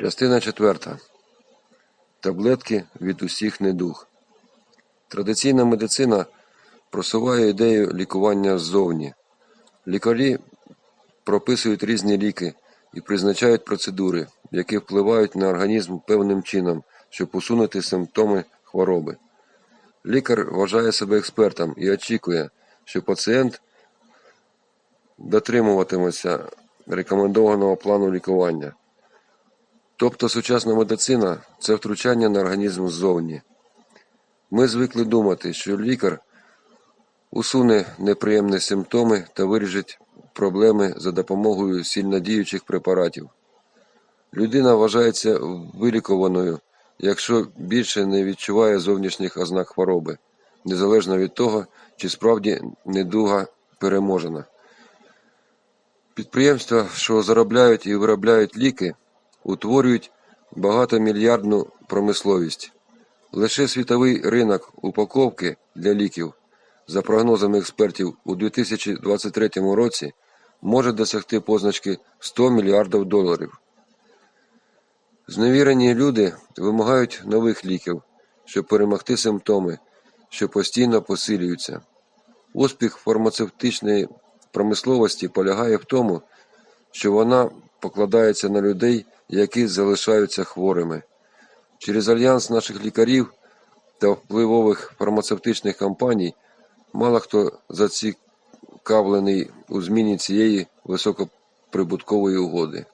Частина четверта. Таблетки від усіх недуг. Традиційна медицина просуває ідею лікування ззовні. Лікарі прописують різні ліки і призначають процедури, які впливають на організм певним чином, щоб усунути симптоми хвороби. Лікар вважає себе експертом і очікує, що пацієнт дотримуватиметься рекомендованого плану лікування. Тобто сучасна медицина це втручання на організм ззовні. Ми звикли думати, що лікар усуне неприємні симптоми та вирішить проблеми за допомогою сильнодіючих препаратів. Людина вважається вилікуваною, якщо більше не відчуває зовнішніх ознак хвороби, незалежно від того, чи справді недуга переможена. Підприємства, що заробляють і виробляють ліки, утворюють багатомільярдну промисловість. Лише світовий ринок упаковки для ліків, за прогнозами експертів, у 2023 році може досягти позначки 100 мільярдів доларів. Зневірені люди вимагають нових ліків, щоб перемогти симптоми, що постійно посилюються. Успіх фармацевтичної промисловості полягає в тому, що вона покладається на людей, які залишаються хворими. Через альянс наших лікарів та впливових фармацевтичних компаній мало хто зацікавлений у зміні цієї високоприбуткової угоди.